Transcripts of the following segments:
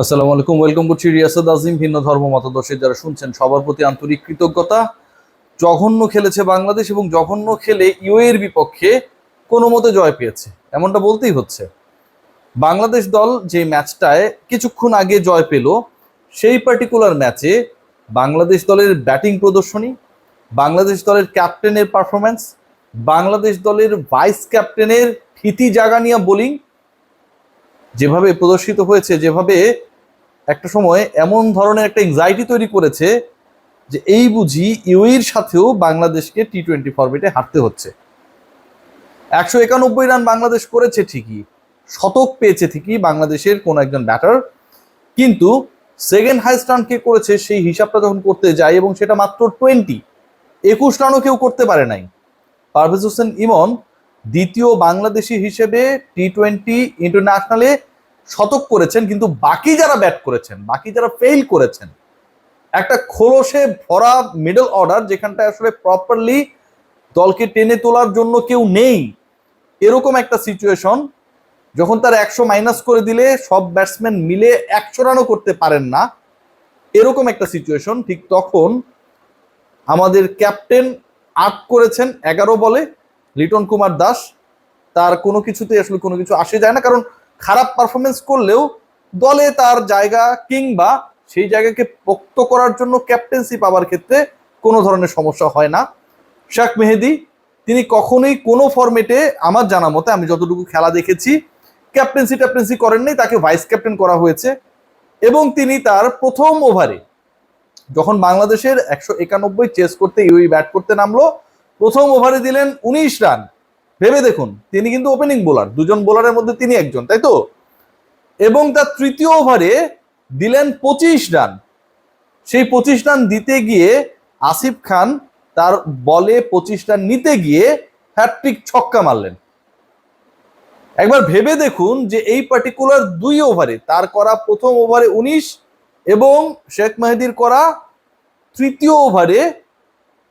আসসালামু আলাইকুম, ওয়েলকাম করছি রিয়াসাদ আজিম, ভিন্ন ধর্ম মতাদর্শী। যারা শুনছেন, সবার প্রতি আন্তরিক কৃতজ্ঞতা। জঘন্য খেলেছে বাংলাদেশ এবং জঘন্য খেলে ইউএর বিপক্ষে কোনো মতে জয় পেয়েছে। এমনটা বলতেই হচ্ছে। বাংলাদেশ দল যে ম্যাচটায় কিছুক্ষণ আগে জয় পেল, সেই পার্টিকুলার ম্যাচে বাংলাদেশ দলের ব্যাটিং প্রদর্শনী, বাংলাদেশ দলের ক্যাপ্টেনের পারফরম্যান্স বাংলাদেশ দলের ভাইস ক্যাপ্টেনের ভীতি জাগানিয়া বোলিং যেভাবে প্রদর্শিত হয়েছে, যেভাবে একটা সময় এমন ধরনের একটা এংজাইটি তৈরি করেছে যে এই বুঝি ইউএর সাথেও বাংলাদেশকে টি টোয়েন্টি ফরম্যাটে হারতে হচ্ছে। একশো একানব্বই রান বাংলাদেশ করেছে ঠিকই, শতক পেয়েছে ঠিকই বাংলাদেশের কোন একজন ব্যাটার কিন্তু সেকেন্ড হাইস্ট রান কে করেছে সেই হিসাবটা যখন করতে যায় এবং সেটা মাত্র টোয়েন্টি একুশ রানও কেউ করতে পারে নাই। পারভেজ হোসেন ইমন দ্বিতীয় বাংলাদেশি হিসেবে টি টোয়েন্টি ইন্টারন্যাশনালে শতক করেছেন, কিন্তু বাকি যারা ব্যাট করেছেন, বাকি যারা ফেল করেছেন, একটা খোলসে ভরা মিডল অর্ডার যেখানটা আসলে প্রপারলি দলকে টেনে তোলার জন্য কেউ নেই, এরকম একটা সিচুয়েশন যখন তার একশো মাইনাস করে দিলে সব ব্যাটসম্যান মিলে একশো রানও করতে পারেন না, এরকম একটা সিচুয়েশন ঠিক তখন আমাদের ক্যাপ্টেন আট করেছেন এগারো বলে লিটন কুমার দাস, তার কোনো কিছুতে আসলে কোনো কিছু আসে যায় না, কারণ খারাপ পারফরমেন্স করলেও দলে তার জায়গা কিংবা সেই জায়গাকে পোক্ত করার জন্য ক্যাপ্টেন্সি পাওয়ার ক্ষেত্রে কোনো ধরনের সমস্যা হয় না। শাক মেহেদি, তিনি কখনোই কোনো ফরম্যাটে আমার জানা মতে, আমি যতটুকু খেলা দেখেছি ক্যাপ্টেন্সি ট্যাপ্টেন্সি করেননি, তাকে ভাইস ক্যাপ্টেন করা হয়েছে এবং তিনি তার প্রথম ওভারে যখন বাংলাদেশের একশো একানব্বই চেস করতে ইউই ব্যাট করতে নামলো প্রথম ওভারে দিলেন উনিশ রান। ভেবে দেখুন, তিনি কিন্তু ওপেনিং বোলার দুজন বোলারের মধ্যে তিনি একজন, তাই তো? এবং তার তৃতীয় ওভারে দিলেন পঁচিশ রান। সেই পঁচিশ রান দিতে গিয়ে আসিফ খান তার বলে পঁচিশ রান নিতে গিয়ে হ্যাট্রিক ছক্কা মারলেন। একবার ভেবে দেখুন যে এই পার্টিকুলার দুই ওভারে তার করা প্রথম ওভারে উনিশ এবং শেখ মেহেদির করা তৃতীয় ওভারে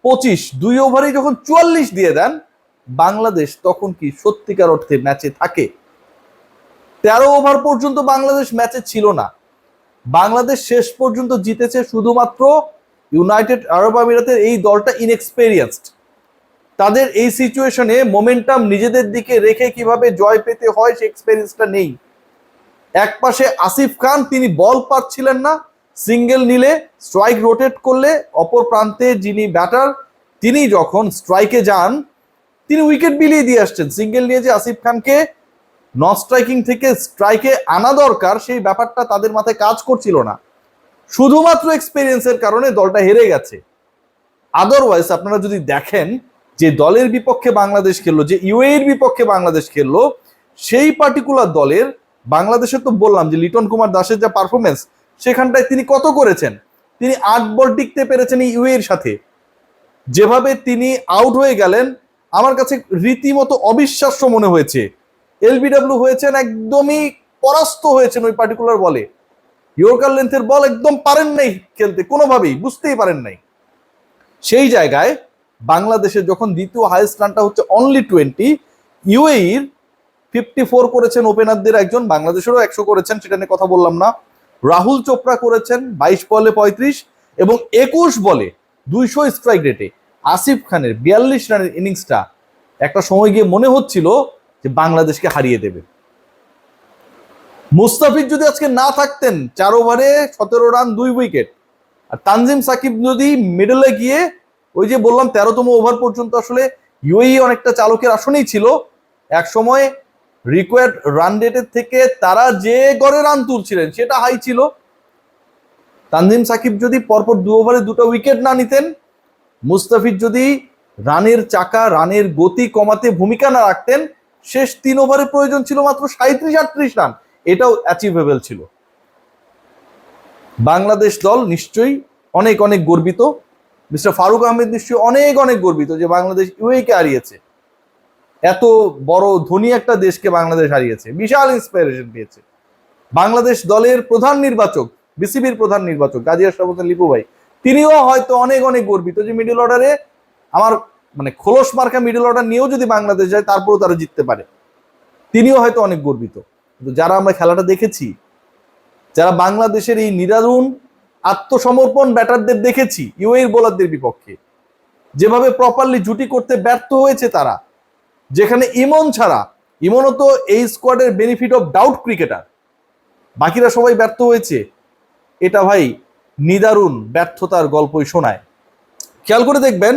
পঁচিশ, দুই ওভারে যখন চুয়াল্লিশ দিয়ে দেন, বাংলাদেশ তখন কি সত্যিকার অর্থে ম্যাচে থাকে? তেরো ওভার পর্যন্ত বাংলাদেশ ম্যাচে ছিল না। বাংলাদেশ শেষ পর্যন্ত জিতেছে শুধুমাত্র ইউনাইটেড আরব আমিরাতের এই দলটা ইনএক্সপেরিয়েন্সড তাদের এই সিচুয়েশনে মোমেন্টাম নিজেদের দিকে রেখে কীভাবে জয় পেতে হয় সেই এক্সপেরিয়েন্সটা নেই। এক পাশে আসিফ খান, তিনি বল পাচ্ছিলেন না। সিঙ্গেল নিলে স্ট্রাইক রোটেট করলে অপর প্রান্তে যিনি ব্যাটার, তিনি যখন স্ট্রাইকে যান, তিনি উইকেট বিলিয়ে দিয়ে আসছেন। সিঙ্গেল নিয়ে যে আসিফ খানকে নন স্ট্রাইকিং থেকে স্ট্রাইকে আনা দরকার, সেই ব্যাপারটা তাদের মাথায় কাজ করছিল না। শুধুমাত্র এক্সপিরিয়েন্সের কারণে দলটা হেরে গেছে। আদারওয়াইজ আপনারা যদি দেখেন যে দলের বিপক্ষে বাংলাদেশ খেললো, যে ইউএ ইউএর বিপক্ষে বাংলাদেশ খেললো, সেই পার্টিকুলার দলের, বাংলাদেশের তো বললাম যে লিটন কুমার দাসের যা পারফরমেন্স সেখানটায় তিনি কত করেছেন? তিনি আট বল টিকতে পেরেছেন ইউএর সাথে। যেভাবে তিনি আউট হয়ে গেলেন, আমার কাছে রীতিমতো অবিশ্বাস্য মনে হয়েছে। এলবিডব্লিউ হয়েছেন, একদমই পরাস্ত হয়েছেন ওই পার্টিকুলার বলে ইয়র্কার লেন্থের বল একদম পারেন নাই খেলতে, কোনোভাবেই, বুঝতেই পারেন নাই। সেই জায়গায় বাংলাদেশের যখন দ্বিতীয় হাইয়েস্ট রানটা হচ্ছে অনলি টোয়েন্টি ইউএইর ফিফটি ফোর করেছেন ওপেনারদের একজন, বাংলাদেশেরও একশো করেছেন, সেটা নিয়ে কথা বললাম না। রাহুল চোপড়া করেছেন বাইশ বলে পঁয়ত্রিশ এবং একুশ বলে দুইশো স্ট্রাইক রেটে আসিফ খানের বিয়াল্লিশ রানের ইনিংসটা একটা সময় গিয়ে মনে হচ্ছিল যে বাংলাদেশকে হারিয়ে দেবে। মুস্তাফিজ যদি আজকে না থাকতেন চার ওভারে সতেরো রান, দুই উইকেট আর তানজিম সাকিব যদি মিডলে গিয়ে ওই যে বললাম তেরোতম ওভার পর্যন্ত আসলে ইউএই অনেকটা চালকের আসনেই ছিল, এক সময় রিকোয়ার্ড রান রেটের থেকে তারা যে গড়ে রান তুলছিলেন, সেটা হাই ছিল। তানজিম সাকিব যদি পরপর দু ওভারে দুটো উইকেট না নিতেন, মুস্তাফিজ যদি রানের চাকা, রানের গতি কমাতে ভূমিকা না রাখতেন, শেষ তিন ওভারে প্রয়োজন ছিল মাত্র সাঁত্রিশ আটত্রিশ রান। এটাও অ্যাচিভেবল ছিল। বাংলাদেশ দল নিশ্চয়ই অনেক অনেক গর্বিত। মিস্টার ফারুক আহমেদ নিশ্চয়ই অনেক অনেক গর্বিত যে বাংলাদেশ ইউএকে হারিয়েছে। এত বড় ধনী একটা দেশকে বাংলাদেশ হারিয়েছে, বিশাল ইন্সপিরেশন পেয়েছে বাংলাদেশ দলের প্রধান নির্বাচক, বিসিবির প্রধান নির্বাচক গাজী আশরাফ লিপু ভাই, তিনিও হয়তো অনেক অনেক গর্বিত যে মিডল অর্ডারে আমার মানে খোলস মার্কা মিডল অর্ডার নিয়েও যদি বাংলাদেশ যায়, তারপরেও তারা জিততে পারে। তিনিও হয়তো অনেক গর্বিত। কিন্তু যারা আমরা খেলাটা দেখেছি, যারা বাংলাদেশের এই নিরারুণ আত্মসমর্পণ ব্যাটারদের দেখেছি ইউএর বোলারদের বিপক্ষে, যেভাবে প্রপারলি জুটি করতে ব্যর্থ হয়েছে তারা যেখানে ইমন ছাড়া, ইমনও তো এই স্কোয়াডের বেনিফিট অফ ডাউট ক্রিকেটার বাকিরা সবাই ব্যর্থ হয়েছে। এটা ভাই নিদারুণ ব্যর্থতার গল্পই শোনায়। খেয়াল করে দেখবেন,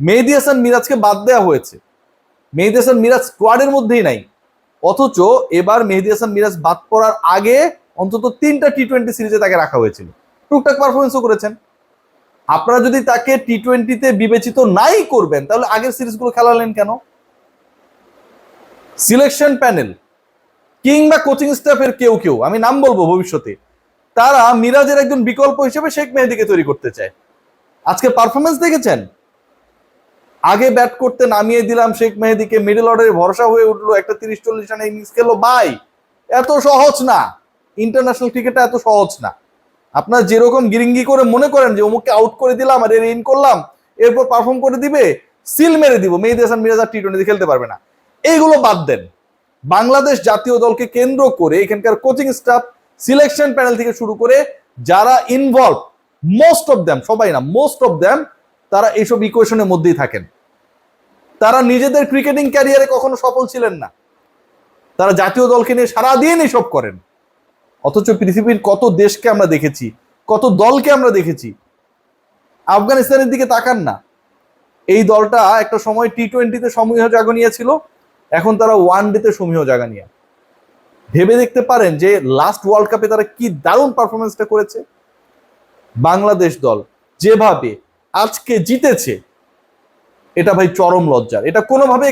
মেহেদি হাসান মিরাজকে বাদ দেওয়া হয়েছে। মেহেদি হাসান মিরাজ স্কোয়াডের মধ্যেই নাই। অথচ এবার মেহেদি হাসান মিরাজ বাদ পড়ার আগে অন্তত তিনটা টি টোয়েন্টি সিরিজে তাকে রাখা হয়েছিল। টুকটাক পারফরমেন্সও করেছেন। আপনারা যদি তাকে টি টোয়েন্টিতে বিবেচিত নাই করবেন, তাহলে আগের সিরিজগুলো খেলালেন কেন? সিলেকশন প্যানেল কিংবা কোচিং স্টাফের কেউ কেউ, আমি নাম বলব ভবিষ্যতে, তারা মিরাজের একজন বিকল্প হিসেবে শেখ মেহেদিকে তৈরি করতে চায়। আজকে পারফরমেন্স দেখেছেন? আগে ব্যাট করতে নামিয়ে দিলাম শেখ মেহেদিকে মিডল অর্ডারে ভরসা হয়ে উঠল, একটা তিরিশ চল্লিশ রানে ইনিংস খেলো বাই এত সহজ না। ইন্টারন্যাশনাল ক্রিকেটটা এত সহজ না। আপনার যেরকম গিরিঙ্গি করে মনে করেন যে অমুককে আউট করে দিলাম আর এর ইন করলাম, এরপর পারফর্ম করে দিবে সিল মেরে দিব। মেহেদি হাসান মিরাজ আর টি টোয়েন্টি খেলতে পারবে না। এইগুলো বাদ দেন। বাংলাদেশ জাতীয় দলকে কেন্দ্র করে এখানকার কোচিং স্টাফ সিলেকশন প্যানেল থেকে শুরু করে যারা ইনভলভ মোস্ট অফ দ্যাম সবাই না মোস্ট অফ দ্যাম তারা এইসব ইকুয়েশনের মধ্যেই থাকেন। তারা নিজেদের ক্রিকেটিং ক্যারিয়ারে কখনো সফল ছিলেন না। তারা জাতীয় দলকে নিয়ে সারাদিন এসব করেন। অথচ পৃথিবীর কত দেশকে আমরা দেখেছি, কত দলকে আমরা দেখেছি, আফগানিস্তানের দিকে তাকান না। এই দলটা একটা সময় টি টোয়েন্টিতে সমীহ জাগো নিয়েছিল এখন তারা ওয়ান ডেতে সমীহ জায়গা নিয়ে। ভেবে দেখতে পারেন যে লাস্ট ওয়ার্ল্ড কাপে তারা কি দারুণ পারফরমেন্সটা করেছে। বাংলাদেশ দল যেভাবে আজকে জিতেছে, এটা ভাই চরম লজ্জার। এটা কোনোভাবে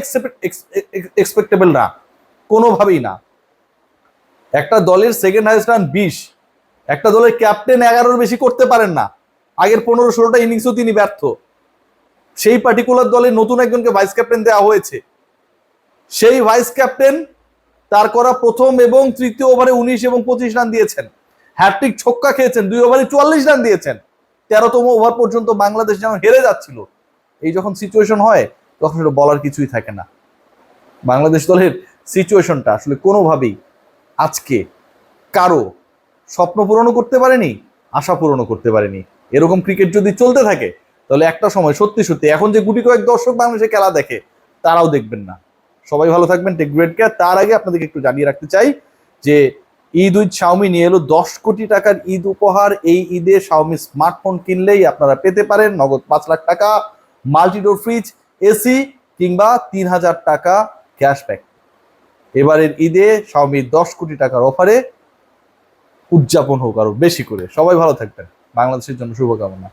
এক্সপেক্টেবল না। কোনোভাবেই না। একটা দলের সেকেন্ড হাইস্ট রান বিশ। একটা দলের ক্যাপ্টেন এগারোর বেশি করতে পারেন না। আগের পনেরো, ষোলোটা ইনিংসও তিনি ব্যর্থ। সেই পার্টিকুলার দলে নতুন একজনকে ভাইস ক্যাপ্টেন দেওয়া হয়েছে। সেই ভাইস ক্যাপ্টেন তার করা প্রথম এবং তৃতীয় ওভারে উনিশ এবং পঁচিশ রান দিয়েছেন। হ্যাট্রিক ছক্কা খেয়েছেন, দুই ওভারে চুয়াল্লিশ রান দিয়েছেন। তেরোতম ওভার পর্যন্ত বাংলাদেশ যেন হেরে যাচ্ছিল। এই যখন সিচুয়েশন হয়, তখন সেটা বলার কিছুই থাকে না। বাংলাদেশ দলের সিচুয়েশনটা আসলে কোনোভাবেই আজকে কারও স্বপ্ন পূরণও করতে পারেনি, আশা পূরণও করতে পারেনি। এরকম ক্রিকেট যদি চলতে থাকে, তাহলে একটা সময় সত্যি সত্যি এখন যে গুটি কয়েক দর্শক বাংলাদেশে খেলা দেখে, তারাও দেখবেন না। সবাই ভালো থাকবেন টেক কেয়ার তার আগে আপনাদেরকে একটু জানিয়ে রাখতে চাই যে ঈদ উইথ শাওমি নিয়ে এলো দশ কোটি টাকার ঈদ উপহার। এই ঈদে শাওমি স্মার্টফোন কিনলেই আপনারা পেতে পারেন নগদ পাঁচ লাখ টাকা মাল্টিডোর ফ্রিজ এসি কিংবা তিন হাজার টাকা ক্যাশব্যাক এবারের ঈদে শাওমি দশ কোটি টাকার অফারে উদযাপন হোক আরও বেশি করে। সবাই ভালো থাকবেন। বাংলাদেশের জন্য শুভকামনা।